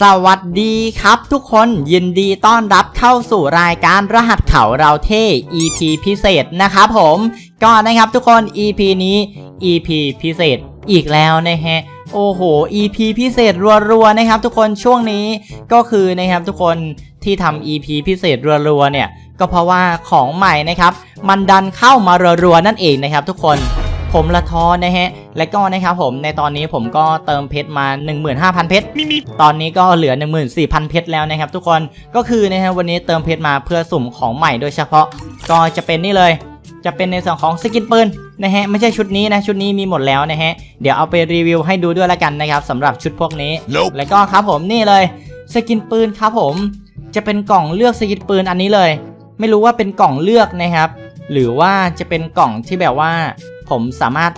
สวัสดีครับทุกคนยินดีต้อนรับเข้าสู่รายการรหัสเขาเราเท่ EP พิเศษนะครับผมก็นะครับทุกคน EP นี้ EP พิเศษอีกแล้วนะฮะโอ้โห EP พิเศษรัวๆนะครับ ทุกคนช่วงนี้ก็คือนะครับทุกคนที่ทำ EP พิเศษรัวๆเนี่ย ก็เพราะว่าของใหม่นะครับ มันดันเข้ามารัวๆนั่นเองนะครับ ทุกคน ผมละท้อนะฮะ และก็นะครับผมในตอนนี้ผมก็เติมเพชรมา 15,000 เพชร ตอนนี้ก็เหลือ 14,000 เพชรแล้วนะครับทุกคน ก็คือนะฮะวันนี้เติมเพชรมาเพื่อสุ่มของใหม่โดยเฉพาะ ก็จะเป็นนี่เลย จะเป็นในส่วนของสกินปืนนะฮะไม่ใช่ชุดนี้นะชุดนี้มีหมดแล้วนะฮะเดี๋ยวเอาไปรีวิวให้ดูด้วยละกันนะครับสำหรับชุดพวกนี้ Nope แล้วก็ครับผมนี่เลยสกินปืนครับผม จะเป็นกล่องเลือกสกินปืนอันนี้เลย ไม่รู้ว่าเป็นกล่องเลือกนะครับ หรือว่าจะเป็นกล่องที่แบบว่าผมสามารถ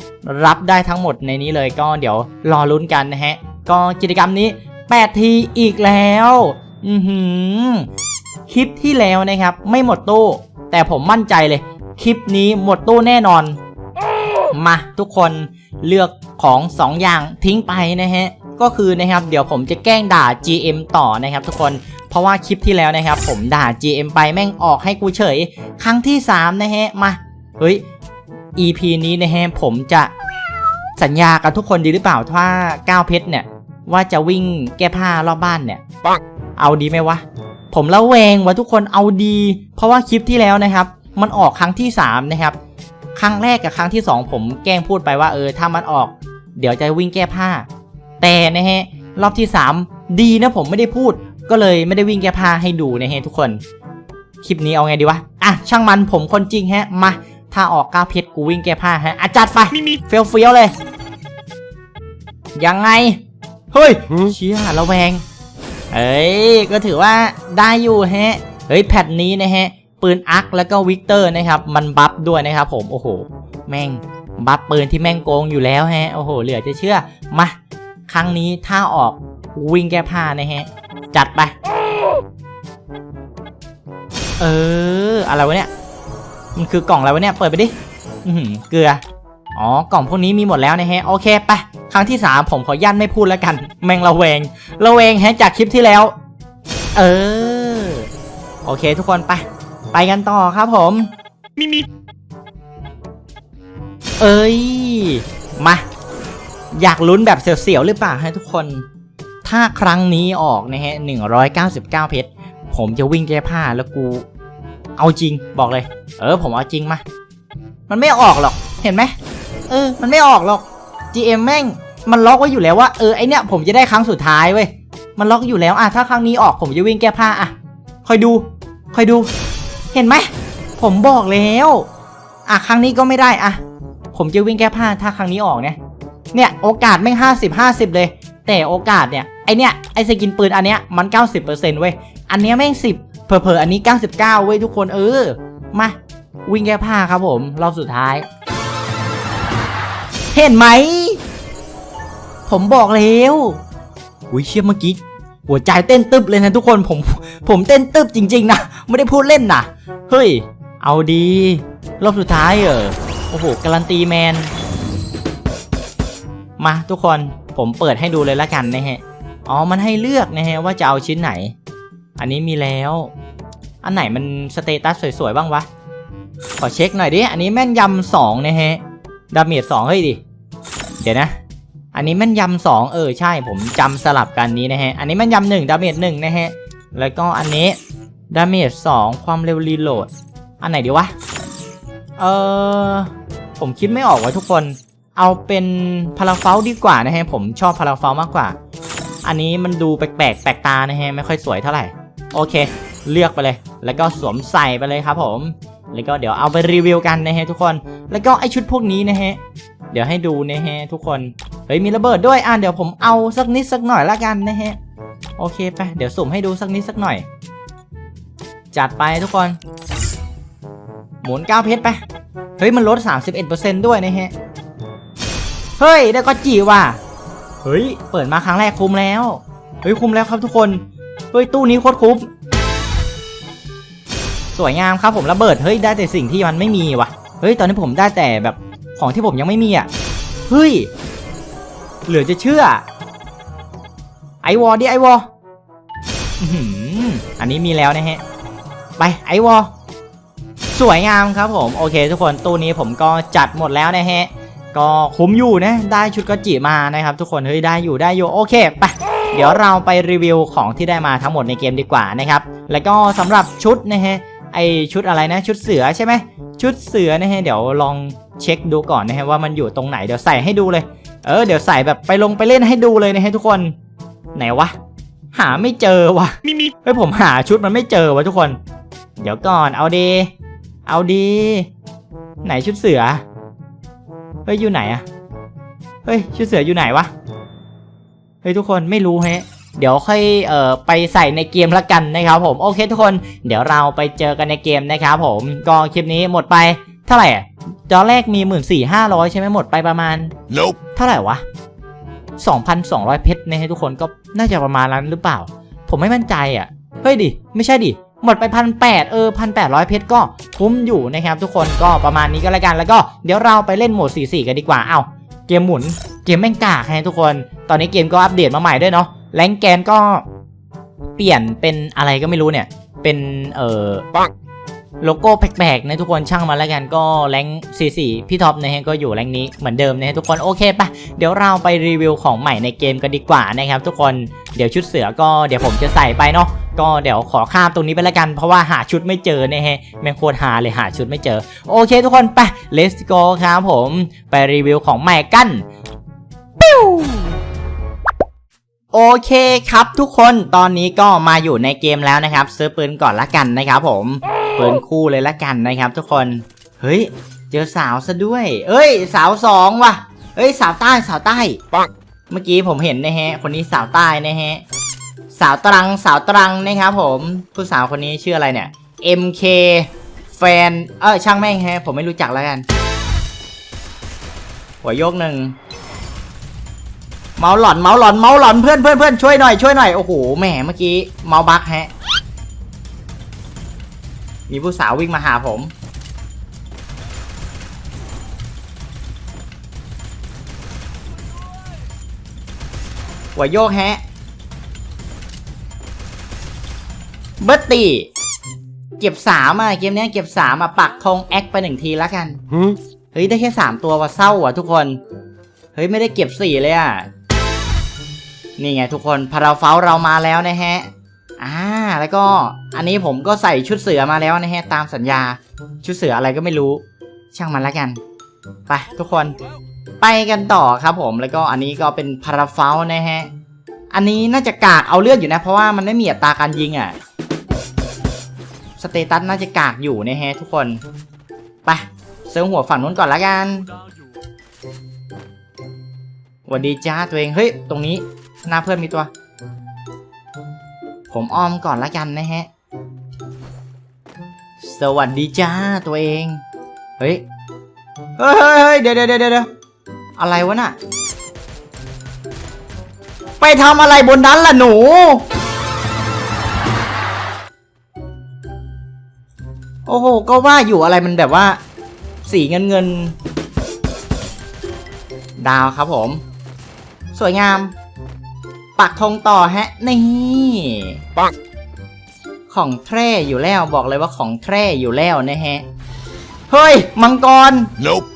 รับได้ทั้งหมดในนี้เลยก็เดี๋ยวรอลุ้นกันนะฮะ ก็กิจกรรมนี้ 8 ทีอีกแล้ว อือหือ คลิปที่แล้วนะครับ ไม่หมดตู้ แต่ผมมั่นใจเลย คลิปนี้หมดตู้แน่นอน มาทุกคนเลือกของ 2 อย่างทิ้งไปนะฮะ ก็คือนะครับ เดี๋ยวผมจะแกล้งด่า GM ต่อนะครับ ทุกคนเพราะว่าคลิปที่แล้วนะครับ ผมด่า GM ไปแม่งออกให้กูเฉย ครั้งที่ 3 นะฮะมาเฮ้ย EP นี้นะฮะผมจะสัญญากับทุกคนดีหรือเปล่าถ้าก้าวเพชรเนี่ย ว่าจะวิ่งแก้ผ้ารอบบ้านเนี่ยปังเอาดีไหมวะ ผมละแวงว่าทุกคนเอาดี เพราะว่าคลิปที่แล้วนะครับ มันออกครั้งที่ 3 นะครับ ครั้งแรกกับครั้งที่ 2 ผมแกล้งพูดไปว่าเออถ้ามันออก เดี๋ยวจะวิ่งแก้ผ้า แต่นะฮะรอบที่ 3 ดีนะผมไม่ได้พูด ก็เลยไม่ได้วิ่งแก้ผ้าให้ดูนะฮะทุกคน คลิปนี้เอาไงดีวะอะช่างมันผมคนจริงฮะมา ถ้าออกก้าวเพชรกูวิ่งแก้ผ้าฮะอาจัดไปเฟี้ยวเฟี้ยวๆเลย ยังไง เฮ้ย เชี่ยระแวง เอ้ย ก็ถือว่าได้อยู่ฮะ เฮ้ย แพทนี้นะฮะ ปืนอาร์คแล้วก็วิกเตอร์นะครับ มันบัฟด้วยนะครับผม โอ้โห แม่ง บัฟปืนที่แม่งโกงอยู่แล้วฮะ โอ้โห เหลือจะเชื่อ มา ครั้งนี้ถ้าออกวิ่งแก้ผ้านะฮะ จัดไป เออ อะไรวะเนี่ย มันคือกล่องอะไรวะเนี่ยเปิดไปดิอือหือเกลืออ๋อกล่องพวกนี้มีหมดแล้วนะฮะโอเคไปครั้งที่ 3 ผมขอยันไม่พูดแล้วกัน แม่งระแวงระแวงแฮะจากคลิปที่แล้ว เออ โอเคทุกคนไป ไปกันต่อครับผมมีมีเอ้ย มา อยากลุ้นแบบเสียวๆหรือเปล่าฮะทุกคน ถ้าครั้งนี้ออกนะฮะ199 เพชร ผมจะวิ่งแก้ผ้าแล้วกู เอาจริงบอกเลย เออ ผมเอาจริงมา มันไม่ออกหรอก เห็นไหมเออ มันไม่ออกหรอก GM แม่ง มันล็อกไว้อยู่แล้วว่าเออไอเนี้ยผมจะได้ครั้งสุดท้ายเว้ยมันล็อกอยู่แล้วอะถ้าครั้งนี้ออกผมจะวิ่งแก้ผ้าอะคอยดูคอยดู เห็นไหมผมบอกแล้วอะครั้งนี้ก็ไม่ได้อะผมจะวิ่งแก้ผ้าถ้าครั้งนี้ออกเนี่ยเนี่ยโอกาสแม่งห้าสิบห้าสิบเลย แต่โอกาสเนี่ยไอเนี่ยไอสกินปืนอันเนี้ยมันเก้าสิบเปอร์เซ็นต์เว้ยอันเนี้ยแม่งสิบ เผลอๆอันนี้เก้าสิบเก้าเว้ยทุกคนเออ มา วิ่งแก้ผ้าครับผม รอบสุดท้าย เห็นไหม ผมบอกแล้วอุ้ยเชี่ยเมื่อกี้ หัวใจเต้นตึบเลยนะทุกคนผม ผมเต้นตึบจริง ๆ นะ ไม่ได้พูดเล่นนะเฮ้ย เอาดี รอบสุดท้ายเออโอ้โหการันตีแมน มาทุกคนผมเปิดให้ดูเลยละกันนะฮะอ๋อมันให้เลือกนะฮะว่าจะเอาชิ้นไหน อันนี้มีแล้ว อันไหนมันสเตตัสสวยๆบ้างวะ ขอเช็คหน่อยดิ อันนี้แม่นยำสองนะฮะ ดาเมจสองเฮ้ยดิ เดี๋ยวนะ อันนี้แม่นยำสองเออใช่ผมจำสลับกันนี้นะฮะ อันนี้แม่นยำหนึ่งดาเมจหนึ่งนะฮะ แล้วก็อันนี้ดาเมจสองความเร็วรีโหลด อันไหนดีวะ เออผมคิดไม่ออกว่ะทุกคน เอาเป็นพาราเฟลดีกว่านะฮะ ผมชอบพาราเฟลมากกว่า อันนี้มันดูแปลกๆแปลกตานะฮะ ไม่ค่อยสวยเท่าไหร่ โอเค เลือกไปเลย แล้วก็สวมใส่ไปเลยครับผม แล้วก็เดี๋ยวเอาไปรีวิวกันนะฮะทุกคน แล้วก็ไอชุดพวกนี้นะฮะ เดี๋ยวให้ดูนะฮะทุกคน เฮ้ยมีระเบิดด้วย อะเดี๋ยวผมเอาสักนิดสักหน่อยละกันนะฮะ โอเคไป เดี๋ยวสุ่มให้ดูสักนิดสักหน่อย จัดไปทุกคน หมุน9เพชรไป เฮ้ยมันลด 31%ด้วยนะฮะ เฮ้ยได้ก็จีว่ะ เฮ้ยเปิดมาครั้งแรกคุ้มแล้ว เฮ้ยคุ้มแล้วครับทุกคน เฮ้ยตู้นี้โคตรคุ้มสวยงามครับผมระเบิดเฮ้ยได้แต่สิ่งที่มันไม่มีว่ะเฮ้ยตอนนี้ผมได้แต่แบบของที่ผมยังไม่มีอะเฮ้ยเหลือจะเชื่อไอวอดิไอวอลอืมอันนี้มีแล้วนะฮะ ไปไอวอลสวยงามครับผมโอเค ทุกคนตู้นี้ผมก็จัดหมดแล้วนะฮะ ก็คุ้มอยู่นะ ได้ชุดกระจิมานะครับ ทุกคนเฮ้ยได้อยู่ได้อยู่โอเคไป เดี๋ยวเราไปรีวิวของที่ได้มาทั้งหมดในเกมดีกว่านะครับ แล้วก็สำหรับชุดนะฮะไอชุดอะไรนะชุดเสือใช่ไหมชุดเสือนะฮะเดี๋ยวลองเช็คดูก่อนนะฮะว่ามันอยู่ตรงไหนเดี๋ยวใส่ให้ดูเลย เออเดี๋ยวใส่แบบไปลงไปเล่นให้ดูเลยนะฮะทุกคนไหนวะหาไม่เจอวะมีมีเฮ้ยผมหาชุดมันไม่เจอวะทุกคน เดี๋ยวก่อนเอาดี เอาดี ไหนชุดเสือเฮ้ยอยู่ไหนอะเฮ้ยชุดเสืออยู่ไหนวะ เฮ้ยทุกคนไม่รู้แฮะเดี๋ยวค่อยเอ่อไปใส่ในเกมละกันนะครับผมโอเคทุกคนเดี๋ยวเราไปเจอกันในเกมนะครับผมก็คลิปนี้หมดไปเท่าไหร่อะตอนแรกมีหมื่นสี่ห้าร้อยใช่ไหมหมดไปประมาณ Nope เท่าไหร่วะ 2,200 เพชรนะฮะทุกคนก็น่าจะประมาณนั้นหรือเปล่า ผมไม่มั่นใจอะ เฮ้ยดิ ไม่ใช่ดิ หมดไปพันแเออพันแเพชรก็คุ้มอยู่นะครับทุกคนก็ประมาณนี้ก็แล้วกันแล้วก็เดี๋ยวเราไปเล่นโหมด 4-4 กันดีกว่า เอ้าเกมหมุน เกมแม่งกากฮะทุกคน ตอนนี้เกมก็อัปเดตมาใหม่ด้วยเนาะแรงแกนก็เปลี่ยนเป็นอะไรก็ไม่รู้เนี่ย เป็นเอ่อโลโก้แปลกๆนะทุกคนช่างมาแล้วกันก็แรง44พี่ท็อปนะฮะก็อยู่แรงนี้เหมือนเดิมนะฮะทุกคนโอเคปะเดี๋ยวเราไปรีวิวของใหม่ในเกมกันดีกว่านะครับทุกคนเดี๋ยวชุดเสือก็เดี๋ยวผมจะใส่ไปเนาะก็เดี๋ยวขอข้ามตรงนี้ไปแล้วกันเพราะว่าหาชุดไม่เจอเนะฮะแม่งโคตรหาเลยหาชุดไม่เจอ โอเคทุกคนไป let's go ครับผม ไปรีวิวของใหม่กัน โอเคครับทุกคนตอนนี้ก็มาอยู่ในเกมแล้วนะครับ ซื้อปืนก่อนละกันนะครับผมปืนคู่เลยละกันนะครับ ทุกคน เฮ้ย เจอสาวซะด้วย เอ้ย สาวสองว่ะ เอ้ย สาวใต้สาวใต้ปังเมื่อกี้ผมเห็นนะฮะ คนนี้สาวใต้นะฮะ สาวตรังสาวตรังนะครับผมผู้สาวคนนี้ชื่ออะไรเนี่ย MK แฟน เออช่างแม่งฮะ ผมไม่รู้จักแล้วกัน หัวโยกหนึ่ง เมาหลอนเมาหลอนเมาหลอนเพื่อนเพื่อนเพื่อนช่วยหน่อยช่วยหน่อยโอ้โหแหมเมื่อกี้เมาบักฮะ มีผู้สาววิ่งมาหาผม หัวโยกแฮะ เบิร์ตตีเก็บสามอะเกมเนี้ยเก็บสามอะปักธงแอคไปหนึ่งทีแล้วกัน Huh? เฮ้ยได้แค่สามตัวว่ะเศร้าอะทุกคน เฮ้ยไม่ได้เก็บสี่เลยอะ นี่ไงทุกคนพาราเฟลเรามาแล้วนะฮะอ่าแล้วก็อันนี้ผมก็ใส่ชุดเสือมาแล้วนะฮะตามสัญญาชุดเสืออะไรก็ไม่รู้ ช่างมันละกันไปทุกคนไปกันต่อครับผมแล้วก็อันนี้ก็เป็นพาราเฟลนะฮะอันนี้น่าจะกากเอาเลือดอยู่นะ เพราะว่ามันไม่มีอัตราการยิงอะสเตตัสน่าจะกากอยู่นะฮะทุกคนไปเซิร์ฟหัวฝั่งนู้นก่อนละกันวัสดีจ้าตัวเองเฮ้ยตรงนี้ หน้าเพื่อนมีตัว ผมอ้อมก่อนละกันนะฮะ สวัสดีจ้าตัวเอง เฮ้ย เฮ้ยเฮ้ยเฮ้ยเดี๋ยวเดี๋ยวเดี๋ยวเดี๋ยวอะไรวะน่ะ ไปทำอะไรบนนั้นล่ะหนู โอ้โห ก็ว่าอยู่อะไรมันแบบว่า สีเงินเงิน ดาวครับผม สวยงาม ปักธงต่อฮะ นี่ปังของแท้อยู่แล้วบอกเลยว่าของแท้อยู่แล้วนะฮะ เฮ้ย มังกร Nope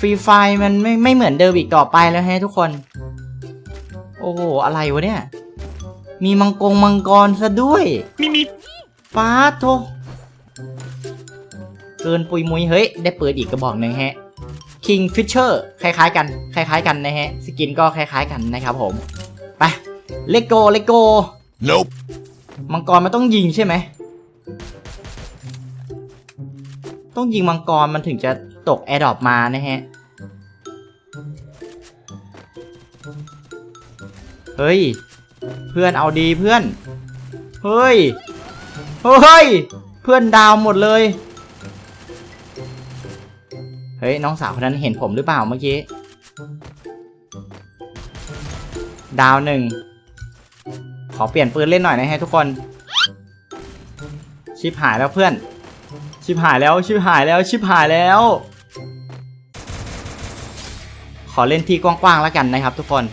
ฟรีไฟมันไม่ไม่เหมือนเดิมอีกต่อไปแล้วฮะทุกคน โอ้โห อะไรวะเนี่ย มีมังกรมังกรซะด้วยมีมีฟ้าโทเกินปุยมุยเฮ้ย ได้เปิดอีกกระบอกหนึ่งฮะ King Fisher คล้ายๆกัน คล้ายๆกันนะฮะ สกินก็คล้ายๆกันนะครับผม ไป เลโก้เลโก้ Nope มังกรมันต้องยิงใช่ไหม ต้องยิงมังกรมันถึงจะตกแอร์ดรอปมานะฮะ เฮ้ย เพื่อนเอาดีเพื่อน เฮ้ย เฮ้ย เพื่อนดาวหมดเลย เฮ้ย น้องสาวคนนั้นเห็นผมหรือเปล่าเมื่อกี้ ดาวหนึ่งขอเปลี่ยนปืนเล่นหน่อยนะฮะทุกคน ชิบหายแล้วเพื่อน ชิบหายแล้วชิบหายแล้วชิบหายแล้ว ขอเล่นที่กว้างๆแล้วกันนะครับ ทุกคน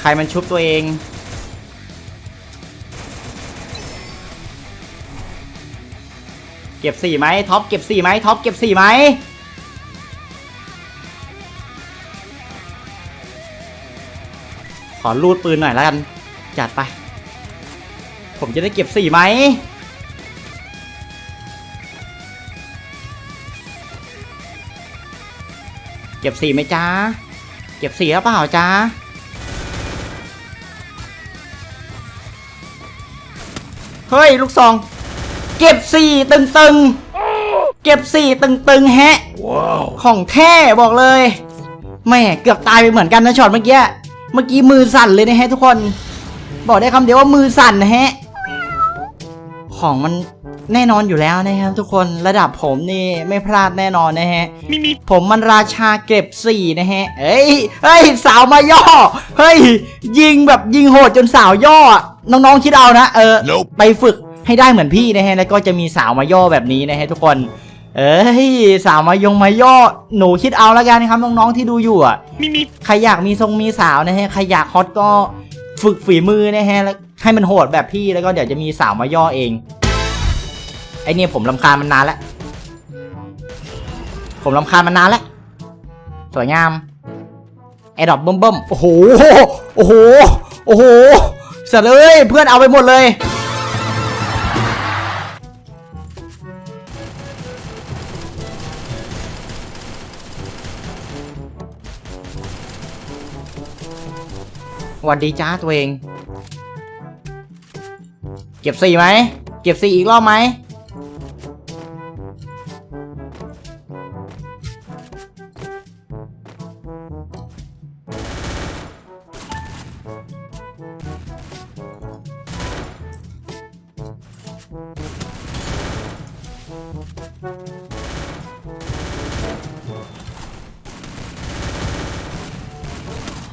ใครมันชุบตัวเอง เก็บสี่ไหมท็อปเก็บสี่ไหมท็อปเก็บสี่ไหมขอรูดปืนหน่อยแล้วกัน จัดไป ผมจะได้เก็บสี่ไหมเก็บสี่ไหมจ้าเก็บสี่หรือเปล่าจ้าเฮ้ย ลูกซอง ก็บสี่ตึงตึงๆเก็บสี่ตึงตึงๆแฮะ Wow. ของแท้บอกเลยแม่เกือบตายไปเหมือนกันนะช็อตเมื่อกี้เมื่อกี้มือสั่นเลยนะฮะทุกคน บอกได้คำเดียวว่ามือสั่นนะฮะ ของมันแน่นอนอยู่แล้วนะครับ ทุกคนระดับผมนี่ไม่พลาดแน่นอนนะฮะ Me me. ผมมันราชาเก็บสี่นะฮะเฮ้ยเฮ้ยสาวมาย่อเฮ้ยยิงแบบยิงโหดจนสาวย่อน้องๆคิดเอานะเออ Nope. ไปฝึก ให้ได้เหมือนพี่นะฮะแล้วก็จะมีสาวมาย่อแบบนี้นะฮะทุกคน เอ้ยสาวมายงมาย่อหนูคิดเอาแล้วกันนะครับน้องๆที่ดูอยู่อะ Me me. ใครอยากมีทรงมีสาวนะฮะใครอยากฮอตก็ฝึกฝีมือนะฮะแล้วให้มันโหดแบบพี่แล้วก็เดี๋ยวจะมีสาวมาย่อเองไอเนี่ยผมลำคาญมันนานแล้วผมลำคาญมันนานแล้วสวยงามไอดอบเบิ่มเบิ่มๆโอ้โห โอ้โห โอ้โหสัตว์เอ้ยเพื่อนเอาไปหมดเลย วัดดีจ้าตัวเอง เก็บสี่ไหม เก็บสี่อีกรอบไหม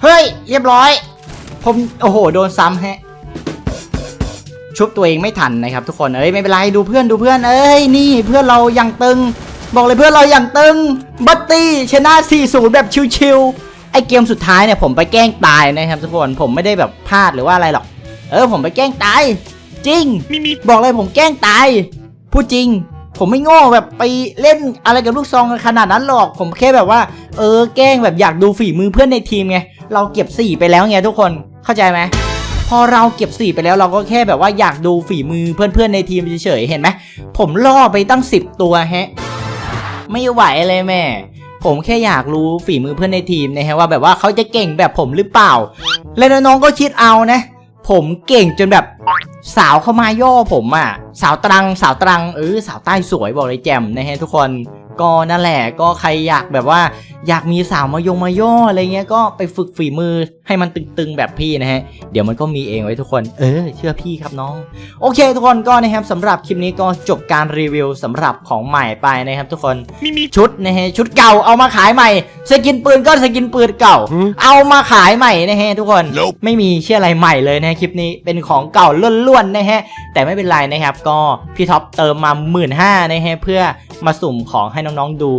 เฮ้ย เรียบร้อย ผมโอ้โห โดนซ้ำแฮะ ชุบตัวเองไม่ทันนะครับทุกคน เอ้ยไม่เป็นไรดูเพื่อนดูเพื่อน เอ้ยนี่เพื่อนเราอย่างตึง บอกเลยเพื่อนเราอย่างตึง บัตตี้ชนะ 4-0 แบบชิวๆ ไอเกมสุดท้ายเนี่ยผมไปแกล้งตายนะครับทุกคน ผมไม่ได้แบบพลาดหรือว่าอะไรหรอก เออผมไปแกล้งตาย จริง Me me. บอกเลยผมแกล้งตาย พูดจริงผมไม่โง่แบบไปเล่นอะไรกับลูกซองขนาดนั้นหรอก ผมแค่แบบว่า เออแกล้งแบบอยากดูฝีมือเพื่อนในทีมไง เราเก็บสี่ไปแล้วไงทุกคน เข้าใจไหมพอเราเก็บสี่ไปแล้วเราก็แค่แบบว่าอยากดูฝีมือเพื่อนๆในทีมเฉยๆเห็นไหมผมล่อไปตั้งสิบตัวแฮะไม่ไหวเลยแม่ ผมแค่อยากรู้ฝีมือเพื่อนในทีมนะฮะว่าแบบว่าเขาจะเก่งแบบผมหรือเปล่า และน้องๆก็คิดเอานะ ผมเก่งจนแบบสาวเข้ามาย่อผมอะ สาวตรังสาวตรังเออสาวใต้สวยบอกเลยแจ่มนะฮะทุกคน ก็นั่นแหละก็ใครอยากแบบว่าอยากมีสาวมายงมาย่ออะไรเงี้ยก็ไปฝึกฝีมือให้มันตึงๆแบบพี่นะฮะ เดี๋ยวมันก็มีเองไว้ทุกคน เออ เชื่อพี่ครับน้อง โอเค ทุกคนก็นะครับสำหรับคลิปนี้ก็จบการรีวิวสำหรับของใหม่ไปนะครับ ทุกคน Me me. ชุดนะฮะชุดเก่าเอามาขายใหม่ สกินปืนก็สกินปืนเก่าหืมเอามาขายใหม่นะฮะทุกคน Nope ไม่มีเชื่ออะไรใหม่เลยนะคลิปนี้เป็นของเก่าล้วนๆนะฮะแต่ไม่เป็นไรนะครับก็พี่ท็อปเติมมาหมื่นห้านะฮะเพื่อ มาสุ่มของให้น้องๆดู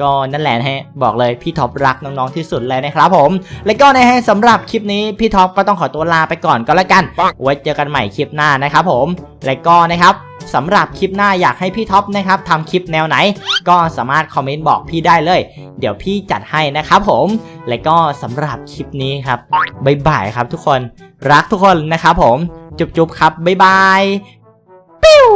ก็นั่นแหละนะฮะบอกเลยพี่ท็อปรักน้องๆที่สุดเลยนะครับผม และก็นะฮะสำหรับคลิปนี้พี่ท็อปก็ต้องขอตัวลาไปก่อนก็แล้วกันปังไว้เจอกันใหม่คลิปหน้านะครับผม และก็นะครับสำหรับคลิปหน้าอยากให้พี่ท็อปนะครับทำคลิปแนวไหน ก็สามารถคอมเมนต์บอกพี่ได้เลย เดี๋ยวพี่จัดให้นะครับผม และก็สำหรับคลิปนี้ครับบ๊ายบายครับทุกคนรักทุกคนนะครับผม จุ๊บๆครับบ๊ายบายปิ้ว